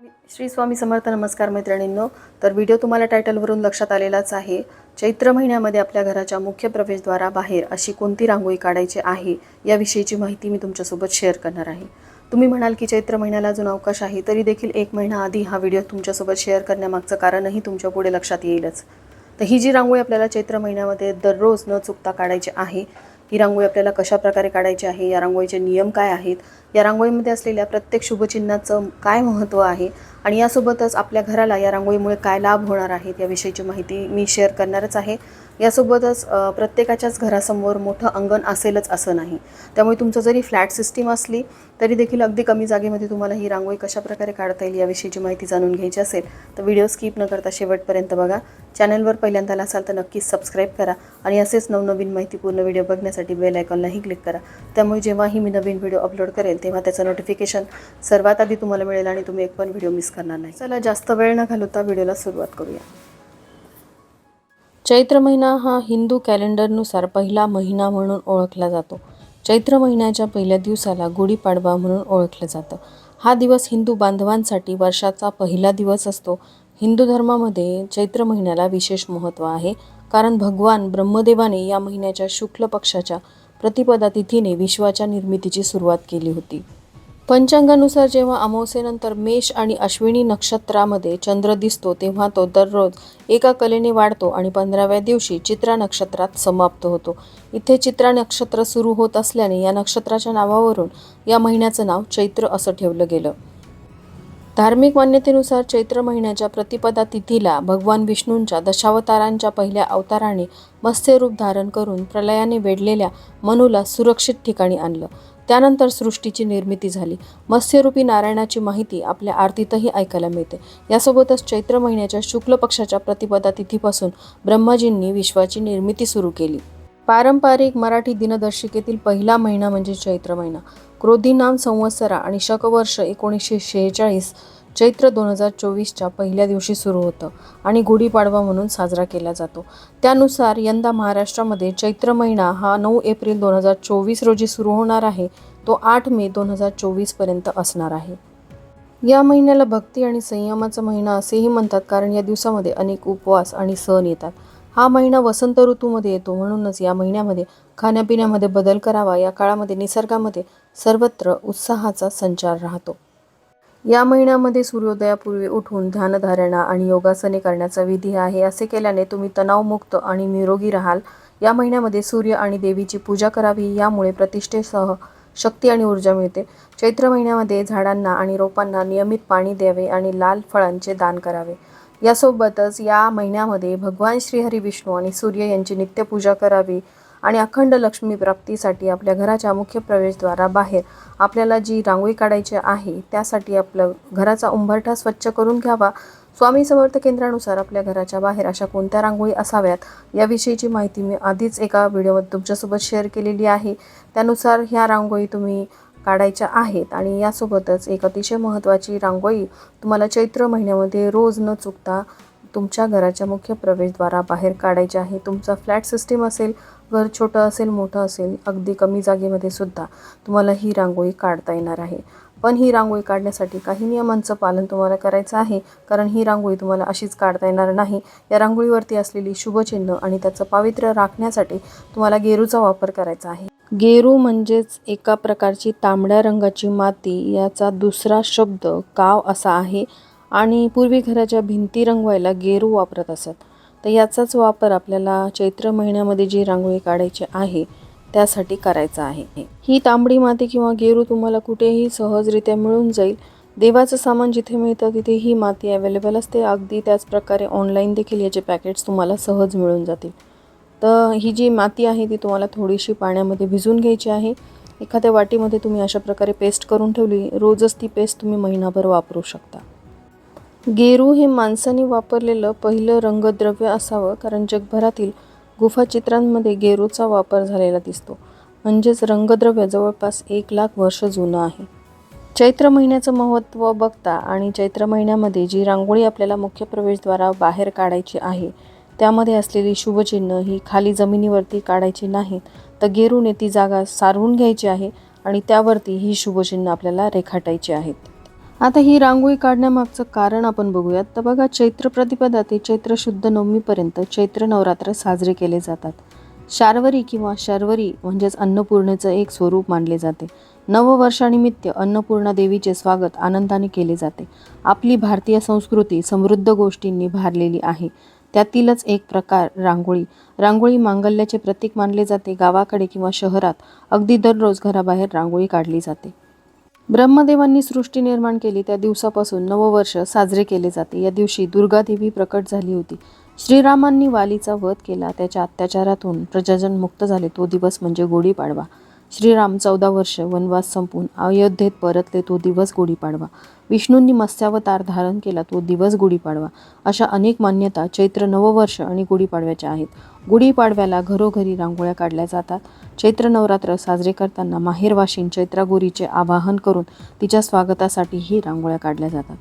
श्री स्वामी समर्थ नमस्कार मैत्रिणींनो तर व्हिडिओ तुम्हाला टायटलवरून लक्षात आलेलाच आहे. चैत्र महिन्यामध्ये आपल्या घराच्या मुख्य प्रवेशद्वाराबाहेर अशी कोणती रांगोळी काढायची आहे याविषयीची माहिती मी तुमच्यासोबत शेअर करणार आहे. तुम्ही म्हणाल की चैत्र महिन्याला अजून अवकाश आहे तरी देखील एक महिना आधी हा व्हिडिओ तुमच्यासोबत शेअर करण्यामागचं कारणही तुमच्यापुढे लक्षात येईलच. तर ही जी रांगोळी आपल्याला चैत्र महिन्यामध्ये दररोज न चुकता काढायची आहे ही रांगोळी आपल्याला कशा प्रकारे काढायची आहे? या रांगोळीचे नियम काय आहेत? या रांगोळीमध्ये असलेल्या प्रत्येक शुभचिन्हाचं काय महत्त्व आहे? आणि यासोबतच आपल्या घराला या रांगोळीमुळे काय लाभ होणार आहेत याविषयीची माहिती मी शेअर करणारच आहे. यासोबतच प्रत्येकाच्याच घरासमोर मोठं अंगण असेलच असं नाही. त्यामुळे तुमचं जरी फ्लॅट सिस्टीम असली तरी देखील अगदी कमी जागेमध्ये तुम्हाला ही रांगोळी कशाप्रकारे काढता येईल याविषयीची माहिती जाणून घ्यायची असेल तर व्हिडिओ स्किप न करता शेवटपर्यंत बघा. चॅनलवर पहिल्यांदा असाल तर नक्कीच सबस्क्राईब करा आणि असेच नवनवीन माहितीपूर्ण व्हिडिओ बघण्यासाठी बेल आयकॉनलाही क्लिक करा. त्यामुळे जेव्हाही मी नवीन व्हिडिओ अपलोड करेल तेव्हा त्याचं नोटिफिकेशन सर्वात आधी तुम्हाला मिळेल आणि तुम्ही एक पण व्हिडिओ मिस करणार नाही. चला जास्त वेळ न घालवता व्हिडिओला सुरुवात करूया. चैत्र महिना हा हिंदू कॅलेंडरनुसार पहिला महिना म्हणून ओळखला जातो. चैत्र महिन्याच्या पहिल्या दिवसाला गुढीपाडवा म्हणून ओळखलं जातं. हा दिवस हिंदू बांधवांसाठी वर्षाचा पहिला दिवस असतो. हिंदू धर्मामध्ये चैत्र महिन्याला विशेष महत्त्व आहे. कारण भगवान ब्रह्मदेवाने या महिन्याच्या शुक्ल पक्षाच्या प्रतिपदा तिथीने विश्वाच्या निर्मितीची सुरुवात केली होती. पंचांगानुसार जेव्हा अमावस्येनंतर मेष आणि अश्विनी नक्षत्रामध्ये चंद्र दिसतो तेव्हा तो दररोज एका कलेने वाढतो आणि पंधराव्या दिवशी चित्रा नक्षत्रात समाप्त होतो. इथे चित्रा नक्षत्र सुरू होत असल्याने या नक्षत्राच्या नावावरून या महिन्याचं नाव चैत्र असं ठेवलं गेलं. धार्मिक मान्यतेनुसार चैत्र महिन्याच्या प्रतिपदा तिथीला भगवान विष्णूंच्या दशावतारांच्या पहिल्या अवताराने मत्स्यरूप धारण करून प्रलयाने वेढलेल्या मनूला सुरक्षित ठिकाणी आणलं. त्यानंतर सृष्टीची निर्मिती झाली. मत्स्यरूपी नारायणाची माहिती आपल्या आरतीतही ऐकायला मिळते. यासोबतच चैत्र महिन्याच्या शुक्ल पक्षाच्या प्रतिपदा तिथीपासून ब्रह्माजींनी विश्वाची निर्मिती सुरू केली. पारंपरिक मराठी दिनदर्शिकेतील पहिला महिना म्हणजे चैत्र महिना. क्रोधी नाम संवत्सरा आणि शकवर्ष एकोणीसशे शेहेचाळीस चैत्र दोन हजार चोवीसच्या पहिल्या दिवशी सुरू होतं आणि गुढीपाडवा म्हणून साजरा केला जातो. त्यानुसार यंदा महाराष्ट्रामध्ये चैत्र महिना हा नऊ एप्रिल दोन हजार चोवीस रोजी सुरू होणार आहे. तो आठ मे दोन हजार चोवीसपर्यंत असणार आहे. या महिन्याला भक्ती आणि संयमाचा महिना असेही म्हणतात कारण या दिवसामध्ये अनेक उपवास आणि सण येतात. हा महिना वसंत ऋतूमध्ये येतो. म्हणूनच या महिन्यामध्ये खाण्यापिण्यामध्ये बदल करावा. या काळामध्ये निसर्गामध्ये सर्वत्र उत्साहाचा संचार राहतो. या महिन्यामध्ये सूर्योदयापूर्वी उठून ध्यानधारणा आणि योगासने करण्याचा विधी आहे. असे केल्याने तुम्ही तणावमुक्त आणि निरोगी राहाल. या महिन्यामध्ये सूर्य आणि देवीची पूजा करावी. यामुळे प्रतिष्ठेसह शक्ती आणि ऊर्जा मिळते. चैत्र महिन्यामध्ये झाडांना आणि रोपांना नियमित पाणी द्यावे आणि लाल फळांचे दान करावे. यासोबतच या महिन्यामध्ये भगवान श्रीहरी विष्णू आणि सूर्य यांची नित्यपूजा करावी. आणि अखंड लक्ष्मी प्राप्तीसाठी आपल्या घराच्या मुख्य प्रवेशद्वाराबाहेर आपल्याला जी रांगोळी काढायची आहे त्यासाठी आपलं घराचा उंबरठा स्वच्छ करून घ्यावा. स्वामी समर्थ केंद्रानुसार आपल्या घराच्या बाहेर अशा कोणत्या रांगोळी असाव्यात याविषयीची माहिती मी आधीच एका व्हिडिओमध्ये तुमच्यासोबत शेअर केलेली आहे. त्यानुसार ह्या रांगोळी तुम्ही काढायच्या आहेत आणि यासोबतच एक अतिशय महत्त्वाची रांगोळी तुम्हाला चैत्र महिन्यामध्ये रोज न चुकता तुमच्या घराच्या मुख्य प्रवेशद्वाराबाहेर काढायची आहे. तुमचा फ्लॅट सिस्टीम असेल घर छोटं असेल मोठं असेल अगदी कमी जागेमध्ये सुद्धा तुम्हाला ही रांगोळी काढता येणार आहे. पण ही रांगोळी काढण्यासाठी काही नियमांचं पालन तुम्हाला करायचं आहे कारण ही रांगोळी तुम्हाला अशीच काढता येणार नाही. या रांगोळीवरती असलेली शुभचिन्ह आणि त्याचं पावित्र्य राखण्यासाठी तुम्हाला गेरूचा वापर करायचा आहे. गेरू म्हणजेच एका प्रकारची तांबड्या रंगाची माती याचा दुसरा शब्द काव असा आहे. आणि पूर्वी घराच्या भिंती रंगवायला गेरू वापरत असत. तर याचाच वापर आपल्याला चैत्र महिन्यामध्ये जी रांगोळी काढायची आहे त्यासाठी करायचा आहे. ही तांबडी माती किंवा गेरू तुम्हाला कुठेही सहजरित्या मिळून जाईल. देवाचं सामान जिथे मिळतं तिथे ही माती अवेलेबल असते. अगदी त्याच प्रकारे ऑनलाईन देखील याचे पॅकेट्स तुम्हाला सहज मिळून जातील. तर ही जी माती आहे ती तुम्हाला थोडीशी पाण्यामध्ये भिजून घ्यायची आहे. एखाद्या वाटीमध्ये तुम्ही अशा प्रकारे पेस्ट करून ठेवली रोजच ती पेस्ट तुम्ही महिनाभर वापरू शकता. गेरू हे माणसाने वापरलेलं पहिलं रंगद्रव्य असावं कारण जगभरातील गुफाचित्रांमध्ये गेरूचा वापर झालेला दिसतो. म्हणजेच रंगद्रव्य जवळपास एक लाख वर्ष जुनं आहे. चैत्र महिन्याचं महत्त्व बघता आणि चैत्र महिन्यामध्ये जी रांगोळी आपल्याला मुख्य प्रवेशद्वारा बाहेर काढायची आहे त्यामध्ये असलेली शुभचिन्ह ही खाली जमिनीवरती काढायची नाहीत तर गेरूने ती जागा सारवून घ्यायची आहे आणि त्यावरती ही शुभचिन्ह आपल्याला रेखाटायची आहेत. आता ही रांगोळी काढण्यामागचं कारण आपण बघूयात. तर बघा चैत्र प्रतिपदा ते चैत्र शुद्ध नवमीपर्यंत चैत्र नवरात्र साजरे केले जातात. शार्वरी किंवा शर्वरी म्हणजेच अन्नपूर्णेचं एक स्वरूप मानले जाते. नववर्षानिमित्त अन्नपूर्णा देवीचे स्वागत आनंदाने केले जाते. आपली भारतीय संस्कृती समृद्ध गोष्टींनी भारलेली आहे. त्यातीलच एक प्रकार रांगोळी. रांगोळी मांगल्याचे प्रतीक मानले जाते. गावाकडे किंवा शहरात अगदी दररोज घराबाहेर रांगोळी काढली जाते. ब्रह्मदेवांनी सृष्टी निर्माण केली. त्या दिवसापासून नववर्ष साजरे केले जाते. या दिवशी दुर्गादेवी प्रकट झाली होती. श्रीरामांनी वालीचा वध केला. त्याच्या अत्याचारातून प्रजाजन मुक्त झाले. तो दिवस म्हणजे गुढीपाडवा श्रीराम चौदा वर्ष वनवास संपून अयोध्येत परतले. तो दिवस गुढीपाडवा विष्णूंनी मत्स्यावतार धारण केला. तो दिवस गुढीपाडवा अशा अनेक मान्यता चैत्र नववर्ष आणि गुढीपाडव्याच्या आहेत. गुढीपाडव्याला घरोघरी रांगोळ्या काढल्या जातात. चैत्र नवरात्र साजरे करताना माहेरवाशीन चैत्रागोरीचे आवाहन करून तिच्या स्वागतासाठीही रांगोळ्या काढल्या जातात.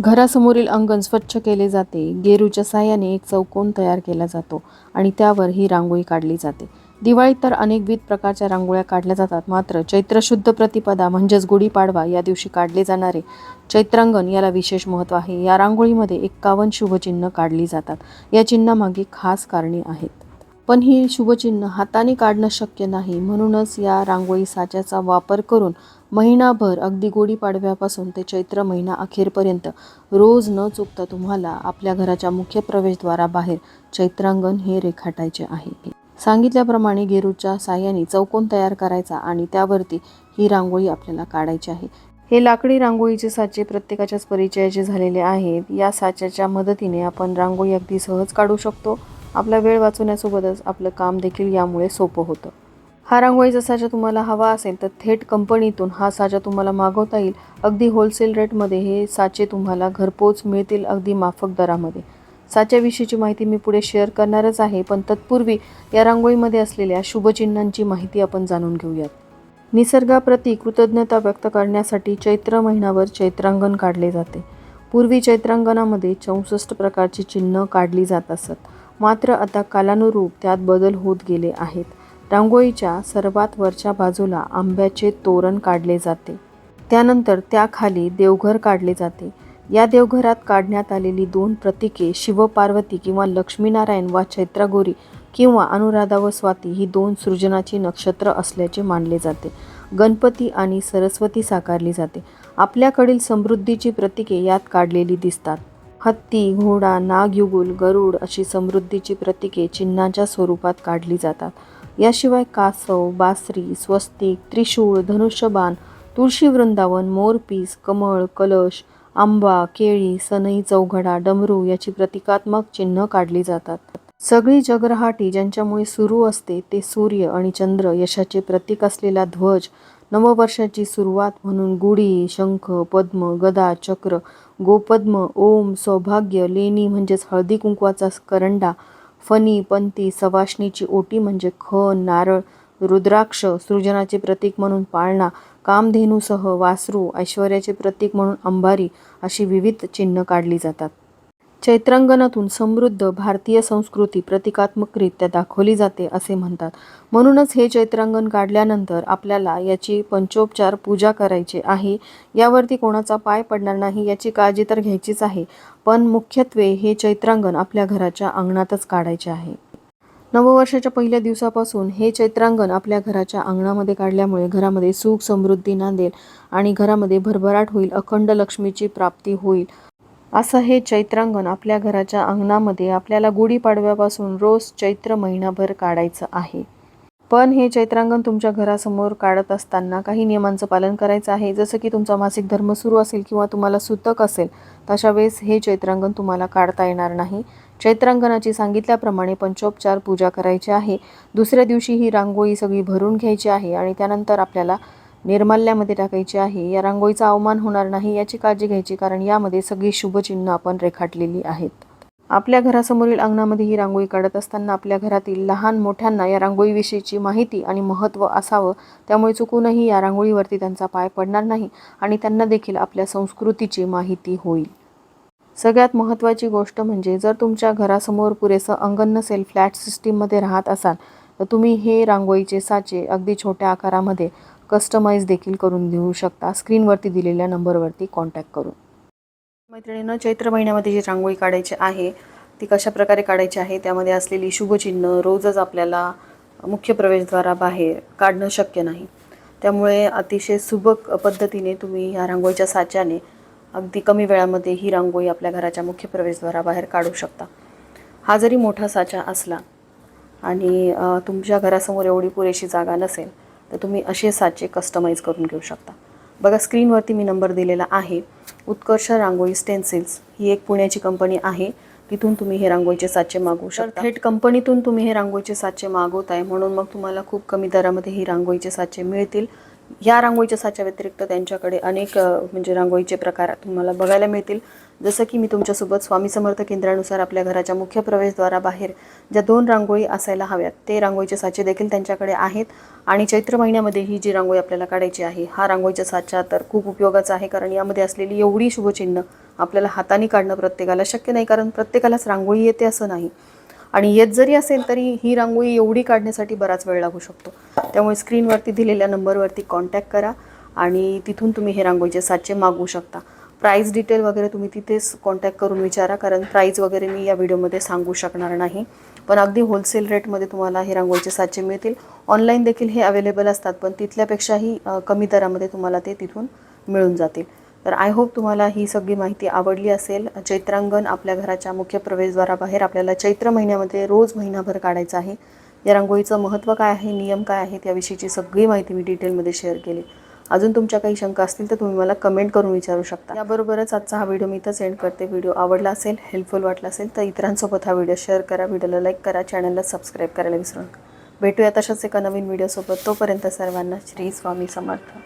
घरासमोरील अंगण स्वच्छ केले जाते. गेरूच्या साह्याने एक चौकोन तयार केला जातो आणि त्यावर ही रांगोळी काढली जाते. दिवाळीत तर अनेकविध प्रकारच्या रांगोळ्या काढल्या जातात. मात्र चैत्र शुद्ध प्रतिपदा म्हणजेच गुढीपाडवा या दिवशी काढले जाणारे चैत्रांगण याला विशेष महत्त्व आहे. या रांगोळीमध्ये एक्कावन्न शुभचिन्ह काढली जातात. या चिन्हामागे खास कारणे आहेत. पण ही शुभचिन्ह हाताने काढणं शक्य नाही. म्हणूनच या रांगोळी साच्याचा वापर करून महिनाभर अगदी गुढीपाडव्यापासून ते चैत्र महिना अखेरपर्यंत रोज न चुकता तुम्हाला आपल्या घराच्या मुख्य प्रवेशद्वाराबाहेर चैत्रांगण हे रेखाटायचे आहे. सांगितल्याप्रमाणे गेरूच्या साह्याने चौकोन तयार करायचा आणि त्यावरती ही रांगोळी आपल्याला काढायची आहे. हे लाकडी रांगोळीचे साचे प्रत्येकाच्याच परिचयाचे झालेले आहेत. या साच्याच्या मदतीने आपण रांगोळी अगदी सहज काढू शकतो. आपला वेळ वाचवण्यासोबतच आपलं काम देखील यामुळे सोपं होतं. हा रांगोळीचा साचा तुम्हाला हवा असेल तर थेट कंपनीतून हा साचा तुम्हाला मागवता येईल. अगदी होलसेल रेटमध्ये हे साचे तुम्हाला घरपोच मिळतील अगदी माफक दरामध्ये. साच्याविषयीची माहिती मी पुढे शेअर करणारच आहे पण तत्पूर्वी या रांगोळीमध्ये असलेल्या शुभचिन्हांची माहिती आपण जाणून घेऊयात. निसर्गाप्रती कृतज्ञता व्यक्त करण्यासाठी चैत्र महिन्यावर चैत्रांगण काढले जाते. पूर्वी चैत्रांगणामध्ये चौसष्ट प्रकारची चिन्ह काढली जात असत. मात्र आता कालानुरूप त्यात बदल होत गेले आहेत. रांगोळीच्या सर्वात वरच्या बाजूला आंब्याचे तोरण काढले जाते. त्यानंतर त्याखाली देवघर काढले जाते. या देवघरात काढण्यात आलेली दोन प्रतीके शिवपार्वती किंवा लक्ष्मीनारायण वा चैत्रागोरी किंवा अनुराधा व स्वाती ही दोन सृजनाची नक्षत्र असल्याचे मानले जाते. गणपती आणि सरस्वती साकारली जाते. आपल्याकडील समृद्धीची प्रतीके यात काढलेली दिसतात. हत्ती घोडा नागयुगुल गरुड अशी समृद्धीची प्रतीके चिन्हाच्या स्वरूपात काढली जातात. याशिवाय कासव बासरी स्वस्तिक त्रिशूळ धनुष्यबाण तुळशी वृंदावन मोरपीस कमळ कलश आंबा केळी सनई चौघडा डमरू याची प्रतिकात्मक चिन्ह काढली जातात. सगळी जगरहाटी ज्यांच्यामुळे सुरू असते ते सूर्य आणि चंद्र यशाचे प्रतीक असलेला ध्वज नववर्षाची सुरुवात म्हणून गुढी शंख पद्म गदा चक्र गोपद्म ओम सौभाग्य लेणी म्हणजेच हळदी कुंकवाचा करंडा फणी पंती सवाष्णीची ओटी म्हणजे खण नारळ रुद्राक्ष सृजनाचे प्रतीक म्हणून पाळणा कामधेनूसह वासरू ऐश्वर्याचे प्रतीक म्हणून अंबारी अशी विविध चिन्ह काढली जातात. चैत्रांगणातून समृद्ध भारतीय संस्कृती प्रतिकात्मकरित्या दाखवली जाते असे म्हणतात. म्हणूनच हे चैत्रांगण काढल्यानंतर आपल्याला याची पंचोपचार पूजा करायची आहे. यावरती कोणाचा पाय पडणार नाही याची काळजी तर घ्यायचीच आहे. पण मुख्यत्वे हे चैत्रांगण आपल्या घराच्या अंगणातच काढायचे आहे. नववर्षाच्या पहिल्या दिवसापासून हे चैत्रांगण आपल्या घराच्या अंगणामध्ये काढल्यामुळे घरामध्ये सुख समृद्धी नांदेल आणि घरामध्ये भरभराट होईल अखंड लक्ष्मीची प्राप्ती होईल. असं हे चैत्रांगण आपल्या घराच्या अंगणामध्ये आपल्याला गुढीपाडव्यापासून रोज चैत्र महिनाभर काढायचं आहे. पण हे चैत्रांगण तुमच्या घरासमोर काढत असताना काही नियमांचं पालन करायचं आहे. जसं की तुमचा मासिक धर्म सुरू असेल किंवा तुम्हाला सुतक असेल तशा वेळेस हे चैत्रांगण तुम्हाला काढता येणार नाही. चैत्रांगणाची सांगितल्याप्रमाणे पंचोपचार पूजा करायची आहे. दुसऱ्या दिवशी ही रांगोळी सगळी भरून घ्यायची आहे आणि त्यानंतर आपल्याला निर्माल्यामध्ये टाकायची आहे. या रांगोळीचा अवमान होणार नाही याची काळजी घ्यायची कारण यामध्ये सगळी शुभचिन्ह आपण रेखाटलेली आहेत. आपल्या घरासमोरील अंगणामध्ये ही रांगोळी काढत असताना आपल्या घरातील लहान मोठ्यांना या रांगोळीविषयीची माहिती आणि महत्त्व असावं. त्यामुळे चुकूनही या रांगोळीवरती त्यांचा पाय पडणार नाही आणि त्यांना देखील आपल्या संस्कृतीची माहिती होईल. सगळ्यात महत्त्वाची गोष्ट म्हणजे जर तुमच्या घरासमोर पुरेसं अंगण नसेल फ्लॅट सिस्टीममध्ये राहत असाल तर तुम्ही हे रांगोळीचे साचे अगदी छोट्या आकारामध्ये कस्टमाइज देखील करून देऊ शकता. स्क्रीनवरती दिलेल्या नंबरवरती कॉन्टॅक्ट करून. मैत्रिणीनं चैत्र महिन्यामध्ये जी रांगोळी काढायची आहे ती कशा प्रकारे काढायची आहे त्यामध्ये असलेली शुभचिन्ह रोजच आपल्याला मुख्य प्रवेशद्वाराबाहेर काढणं शक्य नाही. त्यामुळे अतिशय सुबक पद्धतीने तुम्ही ह्या रांगोळीच्या साच्याने अगदी कमी वेळामध्ये ही रांगोळी आपल्या घराच्या मुख्य प्रवेशद्वाराबाहेर काढू शकता. हा जरी मोठा साचा असला आणि तुमच्या घरासमोर एवढी पुरेशी जागा नसेल तर तुम्ही असे साचे कस्टमाइज करून घेऊ शकता. बघा स्क्रीनवरती मी नंबर दिलेला आहे. उत्कर्ष रांगोळी स्टेन्सिल्स ही एक पुण्याची कंपनी आहे. तिथून तुम्ही हे रांगोळीचे साचे मागवू शकता. थेट कंपनीतून तुम्ही हे रांगोळीचे साचे मागवताय म्हणून मग तुम्हाला खूप कमी दरामध्ये ही रांगोळीचे साचे मिळतील. या रांगोळीच्या साच्या व्यतिरिक्त त्यांच्याकडे अनेक म्हणजे रांगोळीचे प्रकार तुम्हाला बघायला मिळतील. जसं की मी तुमच्यासोबत स्वामी समर्थ केंद्रानुसार आपल्या घराच्या मुख्य प्रवेशद्वाराबाहेर ज्या दोन रांगोळी असायला हव्यात ते रांगोळीचे साचे देखील त्यांच्याकडे आहेत. आणि चैत्र महिन्यामध्ये ही जी रांगोळी आपल्याला काढायची आहे हा रांगोळीचा साचा तर खूप उपयोगाचा आहे कारण यामध्ये असलेली एवढी शुभचिन्ह आपल्याला हाताने काढणं प्रत्येकाला शक्य नाही कारण प्रत्येकालाच रांगोळी येते असं नाही. आणि येत जरी असेल तरी ही रांगोळी एवढी काढण्यासाठी बराच वेळ लागू शकतो. त्यामुळे स्क्रीनवरती दिलेल्या नंबरवरती कॉन्टॅक्ट करा आणि तिथून तुम्ही हे रांगोळीचे साचे मागवू शकता. प्राईज डिटेल वगैरे तुम्ही तिथेच कॉन्टॅक्ट करून विचारा कारण प्राईज वगैरे मी या व्हिडिओमध्ये सांगू शकणार नाही. पण अगदी होलसेल रेटमध्ये तुम्हाला हे रांगोळीचे साचे मिळतील. ऑनलाईन देखील हे अवेलेबल असतात पण तिथल्यापेक्षाही कमी दरामध्ये तुम्हाला ते तिथून मिळून जातील. तर आय होप तुम्हाला ही सगळी माहिती आवडली असेल. चैत्रांगण आपल्या घराच्या मुख्य प्रवेशद्वाराबाहेर आपल्याला चैत्र महिन्यामध्ये रोज महिनाभर काढायचं आहे. या रांगोळीचं महत्त्व काय आहे नियम काय आहेत याविषयीची सगळी माहिती मी डिटेलमध्ये शेअर केली. अजून तुमच्या काही शंका असतील तर तुम्ही मला कमेंट करून विचारू शकता. याबरोबरच आजचा हा व्हिडिओ मी इथं सेंड करते. व्हिडिओ आवडला असेल हेल्पफुल वाटला असेल तर इतरांसोबत हा व्हिडिओ शेअर करा. व्हिडिओला लाईक करा. चॅनलला सबस्क्राईब करायला विसरू नका. भेटूया तशाच एका नवीन व्हिडिओसोबत. तोपर्यंत सर्वांना श्री स्वामी समर्थ.